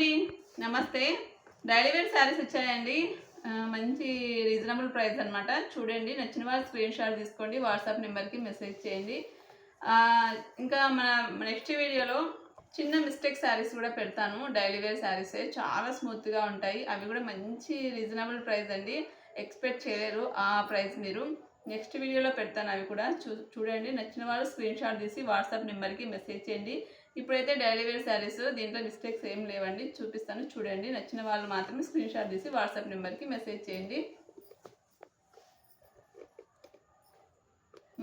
అండి. నమస్తే. Daily wear saris వచ్చాయండి. మంచి రీజనబుల్ ప్రైస్ అనమాట చూడండి నచ్చిన వారు స్క్రీన్ షాట్ తీసుకోండి వాట్సాప్ నెంబర్కి మెసేజ్ చేయండి. ఇంకా మన నెక్స్ట్ వీడియోలో చిన్న మిస్టేక్ శారీస్ కూడా పెడతాను. డైలీ వేర్ శారీసే. చాలా స్మూత్గా ఉంటాయి. అవి కూడా మంచి రీజనబుల్ ప్రైస్ అండి. ఎక్స్పెక్ట్ చేయలేరు ఆ ప్రైస్ మీరు. నెక్స్ట్ వీడియోలో పెడతాను అవి కూడా. చూ చూడండి నచ్చిన వాళ్ళు స్క్రీన్ షాట్ తీసి వాట్సాప్ నెంబర్కి మెసేజ్ చేయండి. ఇప్పుడైతే డైలీ వేర్ శారీస్ దీంట్లో మిస్టేక్స్ ఏం లేవండి. చూపిస్తాను చూడండి. నచ్చిన వాళ్ళు మాత్రమే స్క్రీన్ షాట్ తీసి వాట్సాప్ నెంబర్కి మెసేజ్ చేయండి.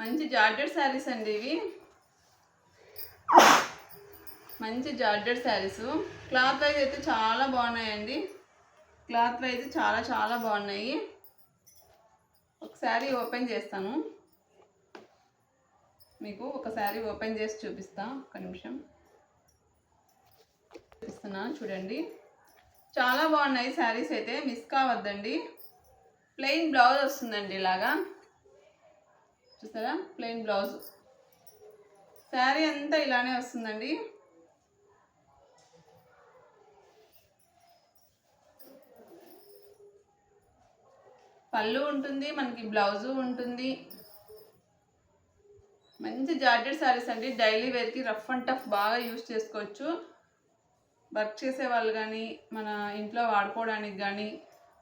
మంచి జార్జెట్ శారీస్ అండి ఇవి. మంచి జార్జెట్ శారీస్. క్లాత్ వైజ్ అయితే చాలా బాగున్నాయండి. క్లాత్ వైజ్ చాలా చాలా బాగున్నాయి. ఒక శారీ ఓపెన్ చేస్తాను. మీకు ఒక శారీ ఓపెన్ చేసి చూపిస్తా. ఒక నిమిషం. చూపిస్తున్నాను చూడండి. చాలా బాగున్నాయి శారీస్ అయితే మిస్ కావద్దండి. ప్లెయిన్ బ్లౌజ్ వస్తుందండి ఇలాగా. చూసారా? Plain blouse. శారీ అంతా ఇలానే వస్తుందండి. పళ్ళు ఉంటుంది మనకి బ్లౌజు ఉంటుంది. మంచి జార్జెట్ శారీస్ అండి. డైలీ వేర్కి రఫ్ అండ్ టఫ్ బాగా యూస్ చేసుకోవచ్చు. వర్క్ చేసే వాళ్ళు కానీ మన ఇంట్లో వాడుకోవడానికి కానీ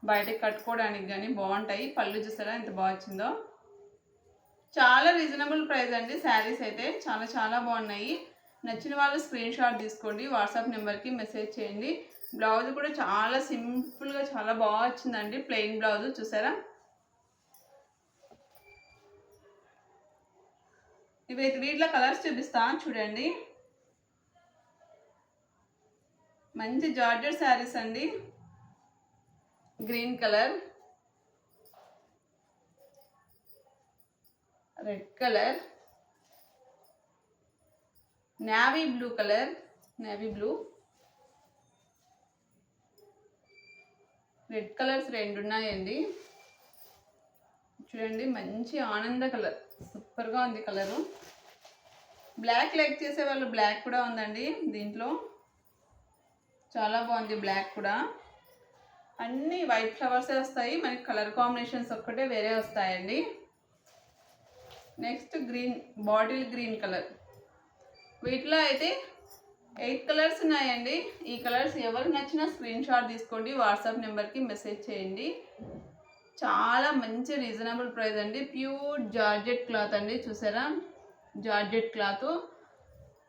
బయటకు కట్టుకోవడానికి కానీ బాగుంటాయి. పళ్ళు చూసారా ఎంత బాగా వచ్చిందో? చాలా రీజనబుల్ ప్రైస్ అండి. శారీస్ అయితే చాలా చాలా బాగున్నాయి. నచ్చిన వాళ్ళు స్క్రీన్ షాట్ తీసుకోండి. వాట్సాప్ నెంబర్కి మెసేజ్ చేయండి. బ్లౌజ్ కూడా చాలా సింపుల్గా చాలా బాగా వచ్చిందండి. ప్లెయిన్ బ్లౌజ్ చూసారా? ఇవి వీటిలో కలర్స్ చూపిస్తా. చూడండి. మంచి జార్జెట్ శారీస్ అండి. Green colour. Red colour. Navy blue colour. Navy blue. Red colours రెండు ఉన్నాయండి. చూడండి మంచి ఆనంద కలర్. సూపర్గా ఉంది కలరు. బ్లాక్ లైక్ చేసే వాళ్ళు బ్లాక్ కూడా ఉందండి దీంట్లో. చాలా బాగుంది బ్లాక్ కూడా. అన్నీ వైట్ ఫ్లవర్సే వస్తాయి. మనకి కలర్ కాంబినేషన్స్ ఒక్కటే వేరే వస్తాయండి. Next green bottle green colour. వీటిలో అయితే ఎయిట్ కలర్స్ ఉన్నాయండి. ఈ కలర్స్ ఎవరికి నచ్చినా స్క్రీన్ షాట్ తీసుకోండి వాట్సాప్ నెంబర్కి మెసేజ్ చేయండి. చాలా మంచి రీజనబుల్ ప్రైస్ అండి. ప్యూర్ జార్జెట్ క్లాత్ అండి చూసారా? Georgette cloth.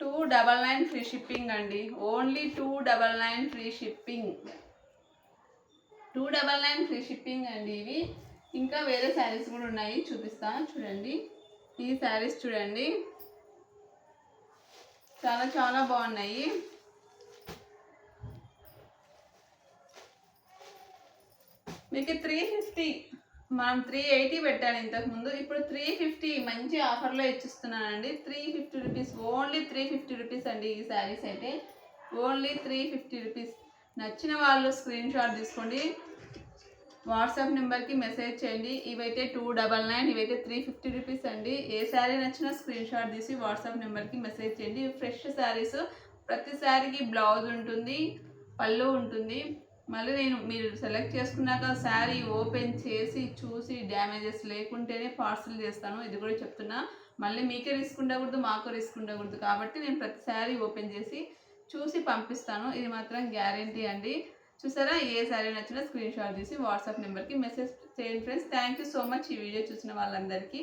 Two double nine free shipping అండి. Only two double nine free shipping two double nine free shipping అండి ఇవి. ఇంకా వేరే శారీస్ కూడా ఉన్నాయి. చూపిస్తా చూడండి. ఈ శారీస్ చూడండి. చాలా చాలా బాగున్నాయి. మీకు త్రీ ఫిఫ్టీ మనం త్రీ ఎయిటీ పెట్టాను ఇంతకుముందు ఇప్పుడు త్రీ ఫిఫ్టీ మంచి ఆఫర్లో ఇచ్చిస్తున్నానండి. Three fifty rupees only three fifty rupees అండి ఈ శారీస్ అయితే. ఓన్లీ త్రీ ఫిఫ్టీ రూపీస్ నచ్చిన వాళ్ళు స్క్రీన్ షాట్ తీసుకోండి. వాట్సాప్ నెంబర్కి మెసేజ్ చేయండి. ఇవైతే టూ డబల్ నైన్ ఇవైతే త్రీ ఫిఫ్టీ రూపీస్ అండి. ఏ శారీ నచ్చినా స్క్రీన్ షాట్ తీసి వాట్సాప్ నెంబర్కి మెసేజ్ చేయండి. ఫ్రెష్ శారీస్ ప్రతి శారీకి బ్లౌజ్ ఉంటుంది పళ్ళు ఉంటుంది. మళ్ళీ నేను మీరు సెలెక్ట్ చేసుకున్నాక శారీ ఓపెన్ చేసి చూసి డ్యామేజెస్ లేకుంటేనే పార్సల్ చేస్తాను. ఇది కూడా చెప్తున్నా. మళ్ళీ మీకే రిస్క్ ఉండకూడదు మాకు రిస్క్ ఉండకూడదు. కాబట్టి నేను ప్రతి శారీ ఓపెన్ చేసి చూసి పంపిస్తాను. ఇది మాత్రం గ్యారంటీ అండి. చూసారా? ఏ శారీ నచ్చినా స్క్రీన్ షాట్ తీసి వాట్సాప్ నెంబర్కి మెసేజ్ చేయండి friends thank you so much ఈ వీడియో చూసిన వాళ్ళందరికీ.